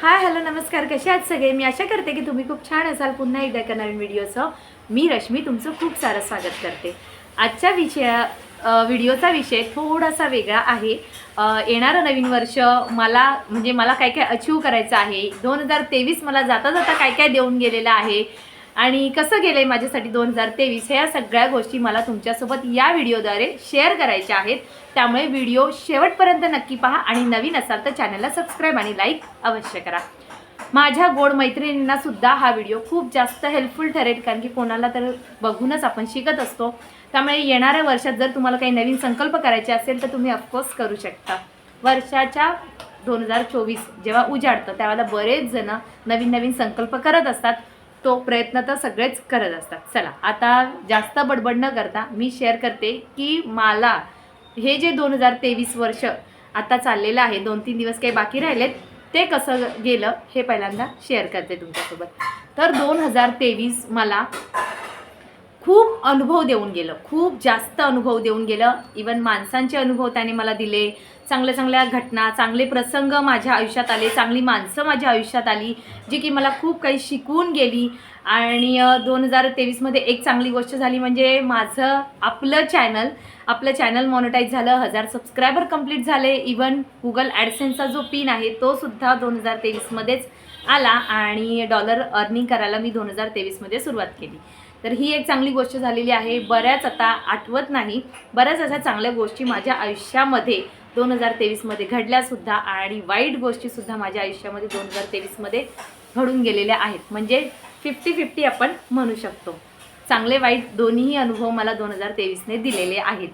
Hi hello नमस्कार. कसे आहात सगळे? मी आशा करते की तुम्ही खूप छान असाल. पुन्हा एकदा एका नवीन व्हिडिओचं. मी रश्मी तुमचं खूप सारं स्वागत करते. आजच्या विषया व्हिडिओचा विषय थोडासा वेगळा आहे. येणारं नवीन वर्ष मला म्हणजे मला काय काय अचीव करायचं आहे? दोन हजार तेवीस मला जाता जाता काय काय देऊन गेलेलं आहे? आणि कसं गेलं आहे माझ्यासाठी दोन हजार तेवीस? ह्या सगळ्या गोष्टी मला तुमच्यासोबत या व्हिडिओद्वारे शेअर करायच्या आहेत. त्यामुळे व्हिडिओ शेवटपर्यंत नक्की पहा आणि नवीन असाल तर चॅनलला सबस्क्राईब आणि लाईक अवश्य करा. माझ्या गोड मैत्रिणींना सुद्धा हा व्हिडिओ खूप जास्त हेल्पफुल ठरेल कारण की कोणाला तर बघूनच आपण शिकत असतो. त्यामुळे येणाऱ्या वर्षात जर तुम्हाला काही नवीन संकल्प करायचे असेल तर तुम्ही ऑफकोर्स करू शकता. वर्षाच्या दोन हजार चोवीस जेव्हा उजाडतं त्यावेळेला बरेच जण नवीन नवीन संकल्प करत असतात. तो प्रयत्न तर सगळेच करत असतात. चला आता जास्त बडबड न करता मी शेअर करते की मला हे जे दोन हजार तेवीस वर्ष आता चाललेलं आहे दोन तीन दिवस काही बाकी राहिलेत ते कसं गेलं हे पहिल्यांदा शेअर करते तुमच्यासोबत. तर दोन हजार तेवीस मला खूप अनुभव देऊन गेलं. खूप जास्त अनुभव देऊन गेलं. इवन माणसांचे अनुभव त्याने मला दिले. चांगल्या चांगल्या घटना चांगले प्रसंग माझ्या आयुष्यात आले. चांगली माणसं माझ्या आयुष्यात आली जी की मला खूप काही शिकवून गेली. आणि दोन हजार तेवीसमध्ये एक चांगली गोष्ट झाली म्हणजे माझं आपलं चॅनल आपलं चॅनल मॉनिटाईज झालं. हजार सबस्क्रायबर कंप्लीट झाले. इवन गुगल ॲडसेन्सचा जो पिन आहे तो सुद्धा दोन हजार तेवीसमध्येच आला. आणि डॉलर अर्निंग करायला मी दोन हजार तेवीसमध्ये सुरुवात केली. तर ही एक चांगली गोष्ट झालेली आहे. बऱ्याच आता आठवत नाही. बऱ्याच अशा चांगल्या गोष्टी माझ्या आयुष्यामध्ये दोन हजार तेवीसमध्ये घडल्यासुद्धा आणि वाईट गोष्टीसुद्धा माझ्या आयुष्यामध्ये दोन हजार तेवीसमध्ये घडून गेलेल्या आहेत. म्हणजे फिफ्टी फिफ्टी आपण म्हणू शकतो. चांगले वाईट दोन्ही अनुभव मला दोन हजार तेवीसने दिलेले आहेत.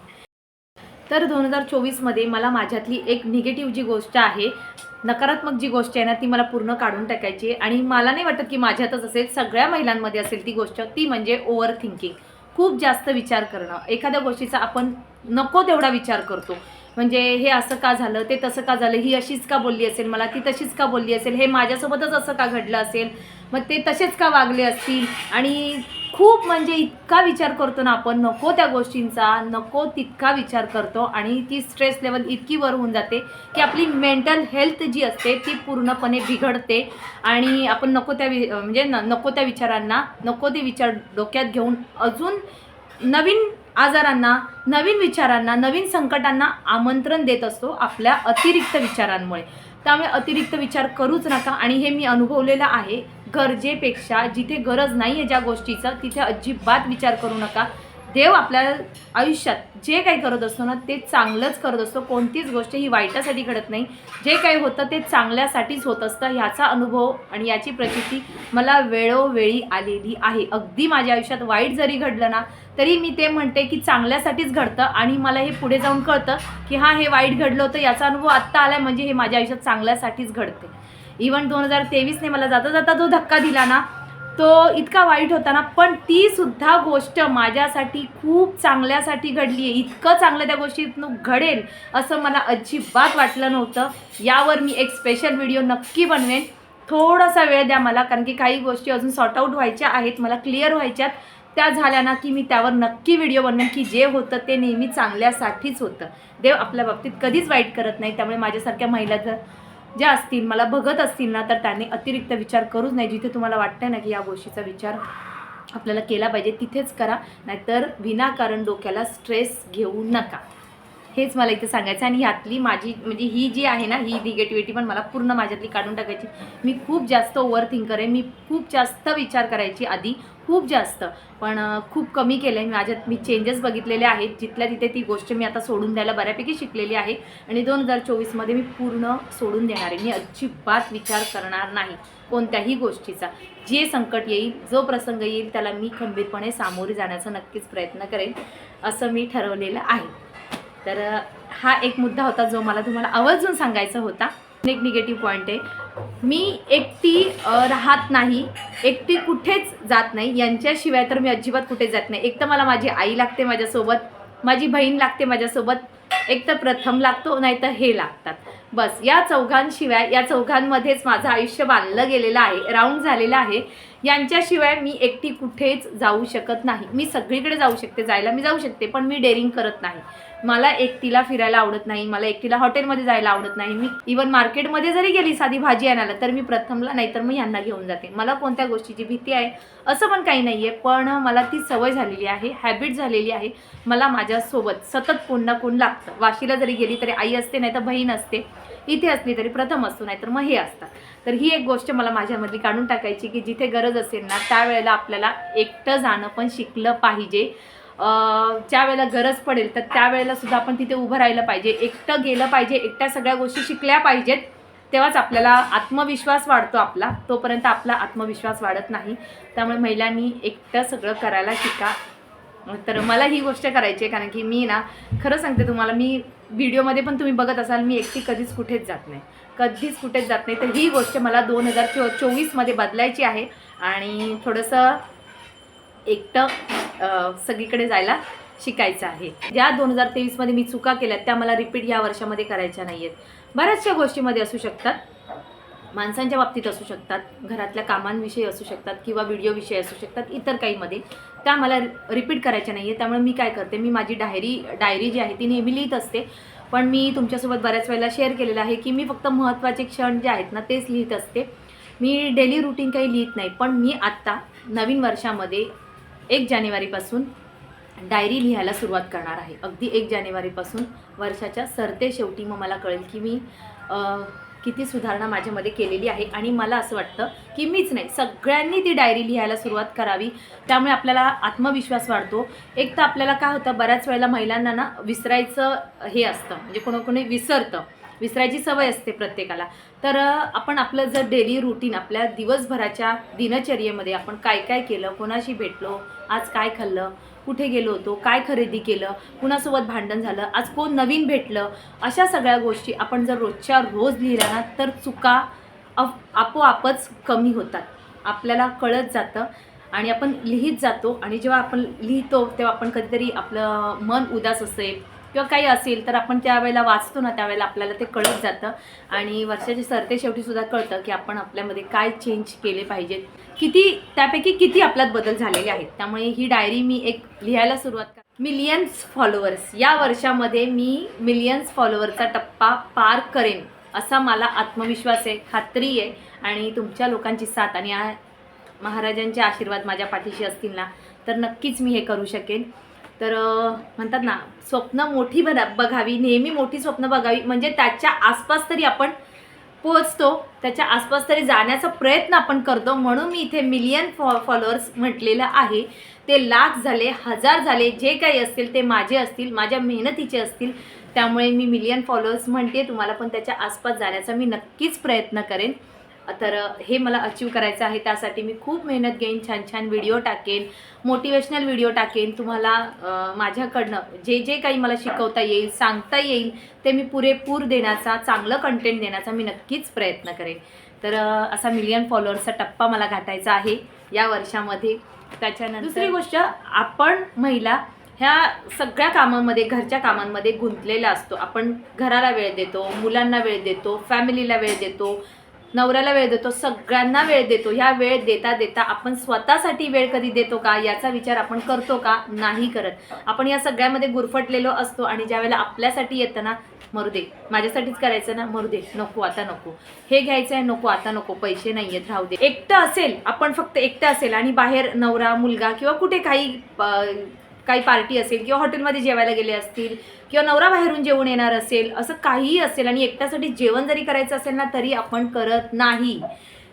तर दोन हजार चोवीसमध्ये मला माझ्यातली एक निगेटिव्ह जी गोष्ट आहे नकारात्मक जी गोष्ट आहे ना ती मला पूर्ण काढून टाकायची आहे. आणि मला नाही वाटत की माझ्यातच असेल सगळ्या महिलांमध्ये असेल ती गोष्ट ती म्हणजे ओव्हर थिंकिंग खूप जास्त विचार करणं. एखाद्या गोष्टीचा आपण नको तेवढा विचार करतो. म्हणजे हे असं का झालं ते तसं का झालं ही अशीच का बोलली असेल मला ती तशीच का बोलली असेल हे माझ्यासोबतच असं का घडलं असेल? मग ते तसेच का वागले असतील? आणि खूप म्हणजे इतका विचार करतो ना आपण नको त्या गोष्टींचा नको तितका विचार करतो आणि ती स्ट्रेस लेवल इतकी वर होऊन जाते की आपली मेंटल हेल्थ जी असते ती पूर्णपणे बिघडते आणि आपण नको त्या वि म्हणजे न नको त्या विचारांना नको ते विचार डोक्यात घेऊन अजून नवीन आजारांना नवीन विचारांना नवीन संकटांना आमंत्रण देत असतो आपल्या अतिरिक्त विचारांमुळे. त्यामुळे अतिरिक्त विचार करूच नका आणि हे मी अनुभवलेलं आहे. गरजेपेक्षा जिथे गरज नाही आहे ज्या गोष्टीचं तिथे अजिबात विचार करू नका. देव आपल्या आयुष्यात जे काही करत असतो ना ते चांगलंच करत असतो. कोणतीच गोष्ट ही वाईटासाठी घडत नाही. जे काही होतं ते चांगल्यासाठीच होत असतं. ह्याचा अनुभव आणि याची प्रचिती मला वेळोवेळी आलेली आहे. अगदी माझ्या आयुष्यात वाईट जरी घडलं ना तरी मी ते म्हणते की चांगल्यासाठीच घडतं आणि मला हे पुढे जाऊन कळतं की हां हे वाईट घडलं होतं याचा अनुभव आत्ता आला म्हणजे हे माझ्या आयुष्यात चांगल्यासाठीच घडते. इवन दोन हजार तेवीसने मला जाता जाता जो धक्का दिला ना तो इतका वाईट होता ना पण ती सुद्धा गोष्ट माझ्यासाठी खूप चांगल्यासाठी घडली आहे इतकं चांगलं त्या गोष्टीतून घडेल असं मला अजिबात वाटलं नव्हतं. यावर मी एक स्पेशल व्हिडिओ नक्की बनवेन. थोडासा वेळ द्या मला कारण की काही गोष्टी अजून सॉर्ट आऊट व्हायच्या आहेत मला क्लिअर व्हायच्यात. त्या झाल्या ना की मी त्यावर नक्की व्हिडिओ बनवेन की जे होतं ते नेहमी चांगल्यासाठीच होतं. देव आपल्या बाबतीत कधीच वाईट करत नाही त्यामुळे माझ्यासारख्या महिला जर ज्या असतील मला बघत असतील ना तर त्यांनी अतिरिक्त विचार करूच नाही जिथे तुम्हाला वाटतं ना की या गोष्टीचा विचार आपल्याला केला पाहिजे तिथेच करा. नाहीतर विनाकारण डोक्याला स्ट्रेस घेऊ नका. हेच मला इथे सांगायचं आणि ह्यातली माझी म्हणजे ही जी आहे ना ही निगेटिव्हिटी पण मला पूर्ण माझ्यातली काढून टाकायची. मी खूप जास्त ओव्हर थिंकर आहे. मी खूप जास्त विचार करायची आधी खूप जास्त. पण खूप कमी केलं आहे माझ्यात मी चेंजेस बघितलेले आहेत. जिथल्या तिथे ती गोष्ट मी आता सोडून द्यायला बऱ्यापैकी शिकलेली आहे. आणि दोन हजार चोवीसमध्ये मी पूर्ण सोडून देणार आहे. मी अजिबात विचार करणार नाही कोणत्याही गोष्टीचा. जे संकट येईल जो प्रसंग येईल त्याला मी खंबीरपणे सामोरे जाण्याचा नक्कीच प्रयत्न करेन. असं मी ठरवलेलं आहे. तर हा एक मुद्दा होता जो मला तुम्हाला आवर्जून सांगायचा होता. एक निगेटिव्ह पॉईंट आहे. मी एकटी राहत नाही. एकटी कुठेच जात नाही. यांच्याशिवाय तर मी अजिबात कुठे जात नाही. एक तर मला माझी आई लागते माझ्यासोबत माझी बहीण लागते माझ्यासोबत एक तर प्रथम लागतो नाही तर हे लागतात. बस या चौघांशिवाय या चौघांमध्येच माझं आयुष्य बांधलं गेलेलं आहे राऊंड झालेलं आहे. यांच्याशिवाय मी एकटी कुठेच जाऊ शकत नाही. मी सगळीकडे जाऊ शकते जायला मी जाऊ शकते पण मी डेअरिंग करत नाही. मला एकटीला फिरायला आवडत नाही मला एकटीला हॉटेलमध्ये जायला आवडत नाही. मी इवन मार्केटमध्ये जरी गेली साधी भाजी आणायला तर मी प्रथमला नाहीतर मग यांना घेऊन जाते. मला कोणत्या गोष्टीची भीती आहे असं पण काही नाही आहे पण मला ती सवय झालेली आहे हॅबिट झालेली आहे. मला माझ्यासोबत सतत कोण ना कोण लागतं. वाशीला जरी गेली तरी आई असते नाही तर बहीण असते. इथे असली तरी प्रथम असतो नाहीतर मग हे असतात. तर ही एक गोष्ट मला माझ्यामधली काढून टाकायची की जिथे गरज असेल ना त्यावेळेला आपल्याला एकटं जाणं पण शिकलं पाहिजे. ज्या वेळेला गरज पडेल तर त्यावेळेला सुद्धा आपण तिथे उभं राहिलं पाहिजे. एकटं गेलं पाहिजे एकट्या सगळ्या गोष्टी शिकल्या पाहिजेत तेव्हाच आपल्याला आत्मविश्वास वाढतो आपला. तोपर्यंत आपला आत्मविश्वास वाढत नाही. त्यामुळे महिलांनी एकटं सगळं करायला शिका. तर मला ही गोष्ट करायची आहे कारण की मी ना खरं सांगते तुम्हाला मी व्हिडिओमध्ये पण तुम्ही बघत असाल मी एकटी कधीच कुठेच जात नाही. कधीच कुठेच जात नाही. तर ही गोष्ट मला दोन हजार चो चोवीसमध्ये बदलायची आहे. आणि थोडंसं एकटं सगळीकडे जायला शिकायचं आहे. ज्या दोन हजार तेवीसमध्ये मी चुका केल्या त्या मला रिपीट या वर्षामध्ये करायच्या नाही आहेत बऱ्याचशा गोष्टीमध्ये असू शकतात. माणसांच्या बाबतीत असू शकतात. घरातल्या कामांविषयी असू शकतात किंवा व्हिडिओविषयी असू शकतात. इतर काहीमध्ये. त्या मला रिपीट करायच्या नाही आहे त्यामुळे मी काय करते? मी माझी डायरी डायरी जी आहे ती नेहमी लिहित असते. पण मी तुमच्यासोबत बऱ्याच वेळेला शेअर केलेलं आहे की मी फक्त महत्त्वाचे क्षण जे आहेत ना तेच लिहित असते. मी डेली रुटीन काही लिहित नाही. पण मी आत्ता नवीन वर्षामध्ये एक जानेवारीपासून डायरी लिहायला सुरुवात करणार आहे. अगदी एक जानेवारीपासून वर्षाच्या सरते शेवटी मग मला कळेल की मी किती सुधारणा माझ्यामध्ये केलेली आहे. आणि मला असं वाटतं की मीच नाही सगळ्यांनी ती डायरी लिहायला सुरुवात करावी. त्यामुळे आपल्याला आत्मविश्वास वाढतो. एक तर आपल्याला काय होतं बऱ्याच वेळेला महिलांना ना विसरायचं हे असतं. म्हणजे कोणी विसरतं. विसरायची सवय असते प्रत्येकाला. तर आपण आपलं जर डेली रुटीन आपल्या दिवसभराच्या दिनचर्येमध्ये आपण काय काय केलं कोणाशी भेटलो आज काय खाल्लं कुठे गेलो होतो काय खरेदी केलं कुणासोबत भांडण झालं आज कोण नवीन भेटलं अशा सगळ्या गोष्टी आपण जर रोजच्या रोज लिहिल्या ना तर चुका अफ आपोआपच कमी होतात. आपल्याला कळत जातं आणि आपण लिहित जातो आणि जेव्हा आपण लिहितो तेव्हा आपण कधीतरी आपलं मन उदास असेल किंवा काही असेल तर आपण त्यावेळेला वाचतो ना त्यावेळेला आपल्याला ते कळत जातं. आणि वर्षाच्या सरते शेवटी सुद्धा कळतं की आपण आपल्यामध्ये काय चेंज केले पाहिजेत. किती त्यापैकी किती आपल्यात बदल झालेले आहेत. त्यामुळे ही डायरी मी एक लिहायला सुरुवात कर मिलियन्स फॉलोअर्स या वर्षामध्ये मी मिलियन्स फॉलोअरचा टप्पा पार करेन असा मला आत्मविश्वास आहे खात्री आहे. आणि तुमच्या लोकांची साथ आणि महाराजांचे आशीर्वाद माझ्या पाठीशी असतील ना तर नक्कीच मी हे करू शकेन. तर म्हणतात ना स्वप्न मोठी बना बघावी नेहमी मोठी स्वप्न बघावी म्हणजे त्याच्या आसपास तरी आपण पोहोचतो त्याच्या आसपास तरी जाण्याचा प्रयत्न आपण करतो म्हणून मी इथे मिलियन फॉ फॉलोअर्स म्हटलेलं आहे. ते लाख झाले हजार झाले जे काही असतील ते माझे असतील माझ्या मेहनतीचे असतील त्यामुळे मी मिलियन फॉलोअर्स म्हणते तुम्हाला पण त्याच्या आसपास जाण्याचा मी नक्कीच प्रयत्न करेन. तर हे मला अचीव करायचं आहे. त्यासाठी मी खूप मेहनत घेईन छान छान व्हिडिओ टाकेन मोटिवेशनल व्हिडिओ टाकेन. तुम्हाला माझ्याकडनं जे जे काही मला शिकवता येईल सांगता येईल ते मी पुरेपूर देण्याचा चांगलं कंटेंट देण्याचा मी नक्कीच प्रयत्न करेन. तर असा मिलियन फॉलोअर्सचा टप्पा मला गाठायचा आहे या वर्षामध्ये. त्याच्यानंतर दुसरी गोष्ट आपण महिला ह्या सगळ्या कामांमध्ये घरच्या कामांमध्ये गुंतलेला असतो. आपण घराला वेळ देतो मुलांना वेळ देतो फॅमिलीला वेळ देतो. नवऱ्याला वेळ देतो सगळ्यांना वेळ देतो. ह्या वेळ देता देता आपण स्वतःसाठी वेळ कधी देतो का? याचा विचार आपण करतो का? नाही करत. आपण या सगळ्यामध्ये गुरफटलेलो असतो आणि ज्या वेळेला आपल्यासाठी येतं ना मरू दे. माझ्यासाठीच करायचं ना मरू दे. नको आता नको. हे घ्यायचं आहे नको आता नको. पैसे नाही आहेत राहू दे. एकटं असेल आपण फक्त एकटं असेल आणि बाहेर नवरा मुलगा किंवा कुठे काही काही पार्टी असेल किंवा हॉटेलमध्ये जेवायला गेले असतील किंवा नवरा बाहेरून जेवण येणार असेल असं काहीही असेल आणि एकट्यासाठी जेवण जरी करायचं असेल ना तरी आपण करत नाही.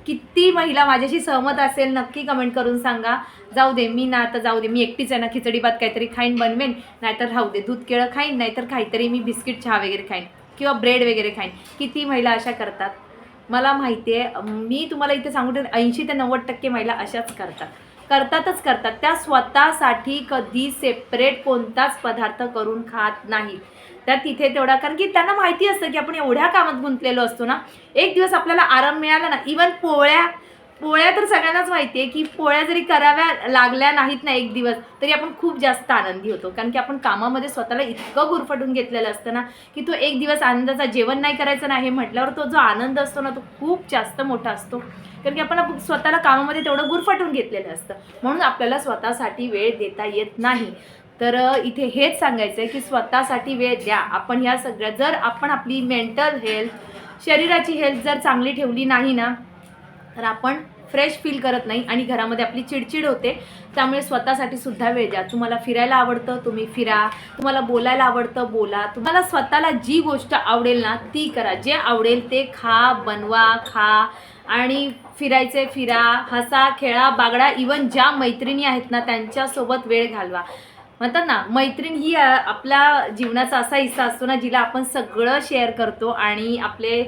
किती महिला माझ्याशी सहमत असेल नक्की कमेंट करून सांगा. जाऊ दे मी ना आता जाऊ दे मी एकटीच आहे ना खिचडी भात काहीतरी खाईन बनवेन. नाहीतर राहू दे दूध केळं खाईन नाहीतर काहीतरी मी बिस्किट चहा वगैरे खाईन किंवा ब्रेड वगैरे खाईन. किती महिला अशा करतात? मला माहिती आहे मी तुम्हाला इथे सांगू ऐंशी ते नव्वद टक्के महिला अशाच करतात. करतातच करतात. त्या स्वतःसाठी कधी सेपरेट कोणताच पदार्थ करून खात नाहीत. त्या तिथे तेवढा कारण की त्यांना माहिती असतं की आपण एवढ्या कामात गुंतलेलो असतो ना एक दिवस आपल्याला आराम मिळाला ना इवन पोळ्या पोळ्या तर सगळ्यांनाच माहिती आहे की पोळ्या जरी कराव्या लागल्या नाहीत ना एक दिवस तरी आपण खूप जास्त आनंदी होतो. कारण की आपण कामामध्ये स्वतःला इतकं गुरफटून घेतलेलं असतं ना की तो एक दिवस आनंदाचा जेवण नाही करायचं नाही हे म्हटल्यावर तो जो आनंद असतो ना तो खूप जास्त मोठा असतो. कारण की आपण स्वतःला कामामध्ये तेवढं गुरफटून घेतलेलं असतं. म्हणून आपल्याला स्वतःसाठी वेळ देता येत नाही. तर इथे हेच सांगायचं आहे की स्वतःसाठी वेळ द्या. आपण ह्या सगळ्या जर आपण आपली मेंटल हेल्थ शरीराची हेल्थ जर चांगली ठेवली नाही ना तर आपण फ्रेश फील करत नाही आणि घरामध्ये आपली चिडचिड होते त्यामुळे स्वतःसाठी सुद्धा वेळ द्या. तुम्हाला फिरायला आवडतं तुम्ही फिरा. तुम्हाला बोलायला आवडतं बोला. तुम्हाला स्वतःला जी गोष्ट आवडेल ना ती करा. जे आवडेल ते खा बनवा खा. आणि फिरायचे फिरा हसा खेळा बागडा. इवन ज्या मैत्रिणी आहेत ना त्यांच्यासोबत वेळ घालवा. म्हणतात ना मैत्रीण ही आपल्या जीवनाचा असा हिस्सा असतो ना जिला आपण सगळं शेअर करतो आणि आपले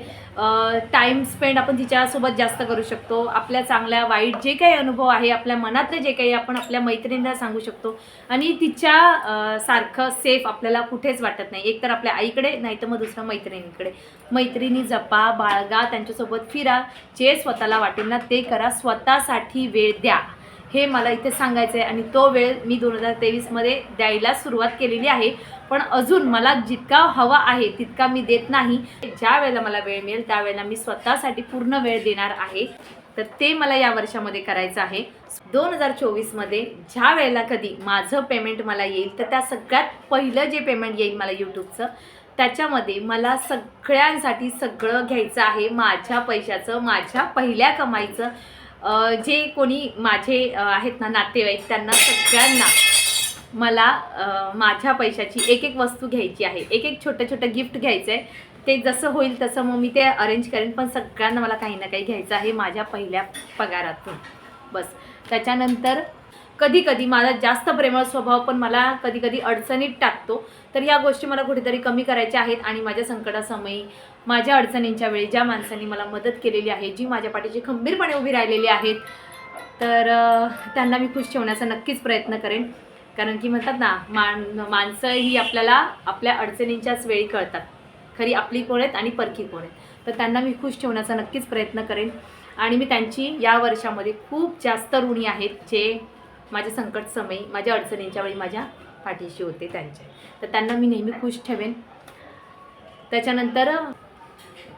टाईम स्पेंड आपण तिच्यासोबत जास्त करू शकतो. आपल्या चांगल्या वाईट जे काही अनुभव आहे आपल्या मनातले जे काही आपण आपल्या मैत्रिणीला सांगू शकतो आणि तिच्या सारखं सेफ आपल्याला कुठेच वाटत नाही. एकतर आपल्या आईकडे नाही तर मग दुसऱ्या मैत्रिणीकडे. मैत्रिणी जपा बाळगा त्यांच्यासोबत फिरा. जे स्वतःला वाटेल ना ते करा. स्वतःसाठी वेळ द्या. हे मला इथे सांगायचं आहे आणि तो वेळ मी दोन हजार तेवीसमध्ये द्यायला सुरुवात केलेली आहे. पण अजून मला जितका हवा आहे तितका मी देत नाही. ज्या वेळेला मला वेळ मिळेल त्यावेळेला मी स्वतःसाठी पूर्ण वेळ देणार आहे. तर ते मला या वर्षामध्ये करायचं आहे. दोन हजार चोवीसमध्ये ज्या वेळेला कधी माझं पेमेंट मला येईल तर त्या सगळ्यात पहिलं जे पेमेंट येईल मला यूट्यूबचं त्याच्यामध्ये मला सगळ्यांसाठी सगळं घ्यायचं आहे. माझ्या पैशाचं माझ्या पहिल्या कमाईचं. जे कोणी माझे आहेत ना नातेवाईक त्यांना सगळ्यांना मला माझ्या पैशाची एक एक वस्तू घ्यायची आहे. एक एक छोटं छोटं गिफ्ट घ्यायचं आहे ते जसं होईल तसं मग मी ते अरेंज करेन पण सगळ्यांना मला काही ना काही घ्यायचं आहे माझ्या पहिल्या पगारातून. बस. त्याच्यानंतर कधी कधी माझा जास्त प्रेमळ स्वभाव पण मला कधी कधी अडचणीत टाकतो. तर या गोष्टी मला कुठेतरी कमी करायच्या आहेत आणि माझ्या संकटासमयी माझ्या अडचणींच्या वेळी ज्या माणसांनी मला मदत केलेली आहे जी माझ्या पाठीशी खंबीरपणे उभी राहिलेली आहेत तर त्यांना मी खुश ठेवण्याचा नक्कीच प्रयत्न करेन. कारण की म्हणतात ना मान माणसं ही आपल्याला आपल्या अडचणींच्याच वेळी कळतात. खरी आपली कोण आहेत आणि परखी कोण आहेत. तर त्यांना मी खुश ठेवण्याचा नक्कीच प्रयत्न करेन. आणि मी त्यांची या वर्षामध्ये खूप जास्त ऋणी आहेत जे माझ्या संकट समयी माझ्या अडचणींच्या वेळी माझ्या पाठीशी होते त्यांचे. तर त्यांना मी नेहमी खुश ठेवेन. त्याच्यानंतर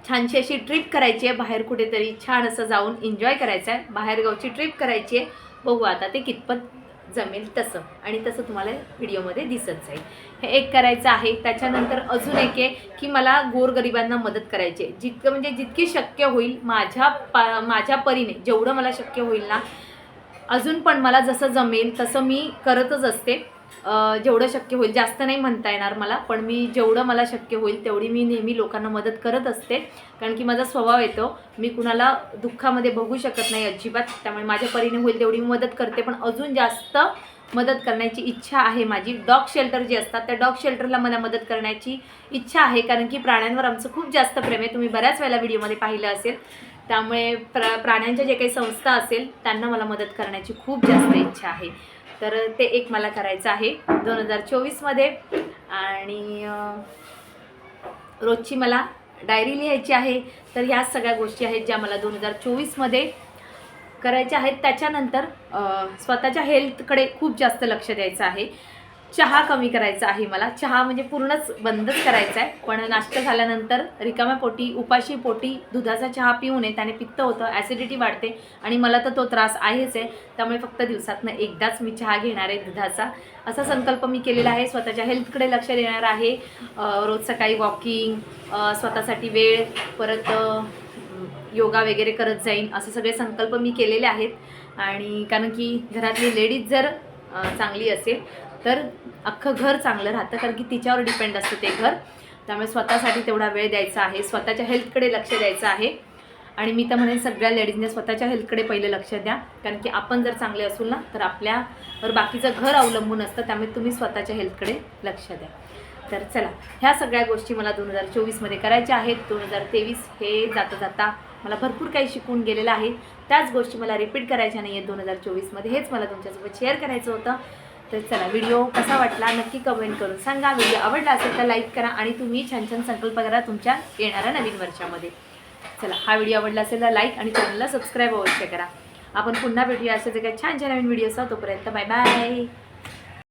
छानशी अशी ट्रिप करायची आहे. बाहेर कुठेतरी छान असं जाऊन एन्जॉय करायचं आहे. बाहेरगावची ट्रिप करायची आहे. बघू आता ते कितपत जमेल तसं. आणि तसं तुम्हाला व्हिडिओमध्ये दिसत जाईल. हे एक करायचं आहे. त्याच्यानंतर अजून एक आहे की मला गोरगरिबांना मदत करायची आहे. जितकं म्हणजे जितकी शक्य होईल माझ्या पा माझ्या परीने जेवढं मला शक्य होईल ना अजून पण मला जसं जमेल तसं मी करतच असते. जेवढं शक्य होईल. जास्त नाही म्हणता येणार मला पण मी जेवढं मला शक्य होईल तेवढी मी नेहमी लोकांना मदत करत असते. कारण की माझा स्वभाव येतो. मी कुणाला दुःखामध्ये बघू शकत नाही अजिबात. त्यामुळे माझ्या परीने होईल तेवढी मी मदत करते. पण अजून जास्त मदत करण्याची इच्छा आहे माझी. डॉग शेल्टर जे असतात त्या डॉग शेल्टरला मला मदत करण्याची इच्छा आहे. कारण की प्राण्यांवर आमचं खूप जास्त प्रेम आहे. तुम्ही बऱ्याच वेळेला व्हिडिओमध्ये पाहिलं असेल. त्यामुळे प्रा प्राण्यांच्या जे काही संस्था असेल त्यांना मला मदत करण्याची खूप जास्त इच्छा आहे. तर ते एक मला करायचं आहे दोन हजार चोवीसमध्ये आणि रोजची मला डायरी लिहायची आहे. तर ह्या सगळ्या गोष्टी आहेत ज्या मला दोन हजार चोवीसमध्ये करायच्या आहेत. त्याच्यानंतर स्वतःच्या हेल्थकडे खूप जास्त लक्ष द्यायचं आहे. चहा कमी करायचा आहे मला. चहा म्हणजे पूर्णच बंदच करायचा आहे. पण नाश्ता झाल्यानंतर रिकाम्या पोटी उपाशी पोटी दुधाचा चहा पिऊ नये. त्याने पित्त होतं ॲसिडिटी वाढते आणि मला तर तो त्रास आहेच आहे. त्यामुळे फक्त दिवसातनं एकदाच मी चहा घेणार आहे दुधाचा. असा संकल्प मी केलेला आहे. स्वतःच्या हेल्थकडे लक्ष देणार आहे. रोज सकाळी वॉकिंग स्वतःसाठी वेळ परत योगा वगैरे करत जाईन. असे सगळे संकल्प मी केलेले आहेत. आणि कारण की घरातली लेडीज जर चांगली असेल तर अख्खं घर चांगलं राहतं कारण की तिच्यावर डिपेंड असतं ते घर. त्यामुळे स्वतःसाठी तेवढा वेळ द्यायचा आहे. स्वतःच्या हेल्थकडे लक्ष द्यायचं आहे. आणि मी तर म्हणेन सगळ्या लेडीजने स्वतःच्या हेल्थकडे पहिले लक्ष द्या. कारण की आपण जर चांगले असू ना तर आपल्यावर बाकीचं घर अवलंबून असतं. त्यामुळे तुम्ही स्वतःच्या हेल्थकडे लक्ष द्या. तर चला ह्या सगळ्या गोष्टी मला दोन हजार चोवीसमध्ये करायच्या आहेत. दोन हजार तेवीस हे जाता जाता मला भरपूर काही शिकून गेलेलं आहे. त्याच गोष्टी मला रिपीट करायच्या नाही आहेत दोन हजार चोवीसमध्ये हेच मला तुमच्यासोबत शेअर करायचं होतं. तर चला व्हिडिओ कसा वाटला नक्की कमेंट करून सांगा. व्हिडिओ आवडला असेल तर लाईक करा आणि तुम्ही छान छान संकल्प करा तुमच्या येणाऱ्या नवीन वर्षामध्ये. चला हा व्हिडिओ आवडला असेल तर लाईक आणि चॅनलला सबस्क्राईब अवश्य करा. आपण पुन्हा भेटूया असे जे काही छान छान नवीन व्हिडिओ तोपर्यंत बाय बाय